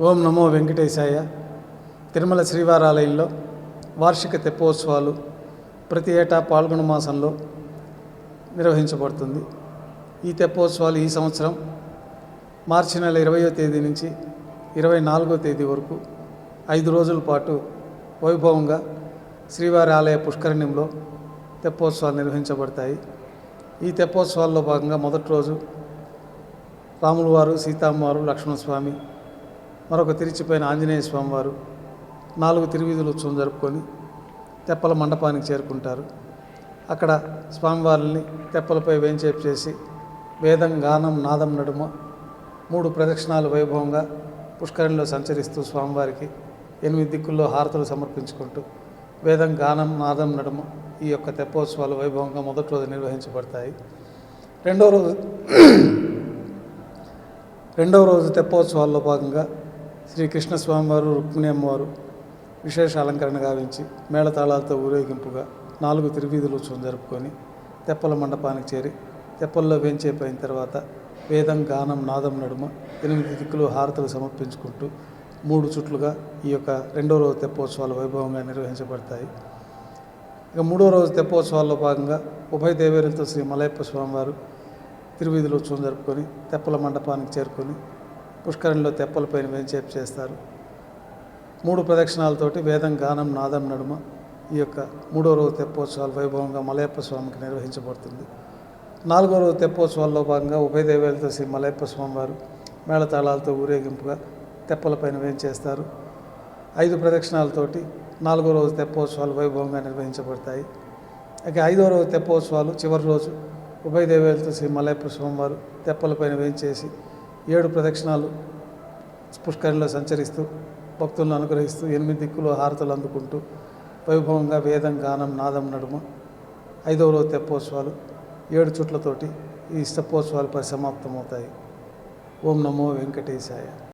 ఓం నమో వెంకటేశాయ. తిరుమల శ్రీవారాలయంలో వార్షిక తెప్పోత్సవాలు ప్రతి ఏటా పాల్గొన మాసంలో నిర్వహించబడుతుంది. ఈ తెప్పోత్సవాలు ఈ సంవత్సరం మార్చి నెల ఇరవయో తేదీ నుంచి ఇరవై నాలుగో తేదీ వరకు ఐదు రోజుల పాటు వైభవంగా శ్రీవారి ఆలయ పుష్కరిణిలో తెప్పోత్సవాలు నిర్వహించబడతాయి. ఈ తెప్పోత్సవాల్లో భాగంగా మొదటి రోజు రాములవారు సీతామ్మవారు సీతమ్మవారు లక్ష్మణస్వామి మరొక తిరిచిపోయిన ఆంజనేయ స్వామివారు నాలుగు తిరువీధులు ఉత్సవం జరుపుకొని తెప్పల మండపానికి చేరుకుంటారు. అక్కడ స్వామివారిని తెప్పలపై వేంచేపు చేసి వేదం గానం నాదం నడుమ మూడు ప్రదక్షిణాలు వైభవంగా పుష్కరిణిలో సంచరిస్తూ స్వామివారికి ఎనిమిది దిక్కుల్లో హారతులు సమర్పించుకుంటూ వేదం గానం నాదం నడుమ ఈ యొక్క తెప్పోత్సవాలు వైభవంగా మొదటి రోజు నిర్వహించబడతాయి. రెండవ రోజు రెండవ రోజు తెప్పోత్సవాల్లో భాగంగా శ్రీ కృష్ణస్వామివారు రుక్మిణి అమ్మవారు విశేష అలంకరణ గావించి మేళతాళాలతో ఊరేగింపుగా నాలుగు తిరువీధులు ఉత్సవం జరుపుకొని తెప్పల మండపానికి చేరి తెప్పల్లో వేంచేపోయిన తర్వాత వేదం గానం నాదం నడుమ ఎనిమిది దిక్కులు హారతులు సమర్పించుకుంటూ మూడు చుట్లుగా ఈ యొక్క రెండో రోజు తెప్పోత్సవాలు వైభవంగా నిర్వహించబడతాయి. ఇక మూడో రోజు తెప్పోత్సవాల్లో భాగంగా ఉభయ దేవేరులతో శ్రీ మలయప్ప స్వామివారు తిరువీధులు ఉత్సవం జరుపుకొని తెప్పల మండపానికి చేరుకొని పుష్కరంలో తెప్పలపైన వేంచేపు చేస్తారు. మూడు ప్రదక్షిణాలతోటి వేదం గానం నాదం నడుమ ఈ యొక్క మూడో రోజు తెప్పోత్సవాలు వైభవంగా మలయప్ప స్వామికి నిర్వహించబడుతుంది. నాలుగో రోజు తెప్పోత్సవాల్లో భాగంగా ఉభయ దేవేలతో శ్రీ మలయప్ప స్వామివారు మేళతాళాలతో ఊరేగింపుగా తెప్పలపైన వేంచేస్తారు ఐదు ప్రదక్షిణాలతోటి నాలుగో రోజు తెప్పోత్సవాలు వైభవంగా నిర్వహించబడతాయి. ఇక ఐదో రోజు తెప్పోత్సవాలు చివరి రోజు ఉభయ దేవేలతో శ్రీ మలయప్ప స్వామివారు తెప్పలపైన వేయించేసి ఏడు ప్రదక్షిణాలు పుష్కరిలో సంచరిస్తూ భక్తులను అనుగ్రహిస్తూ ఎనిమిది దిక్కులు హారతలు అందుకుంటూ వైభవంగా వేదం గానం నాదం నడుమ ఐదవ రోజు తెప్పోత్సవాలు ఏడు చుట్లతోటి ఈ తెప్పోత్సవాలు పరిసమాప్తమవుతాయి. ఓం నమో వెంకటేశాయ.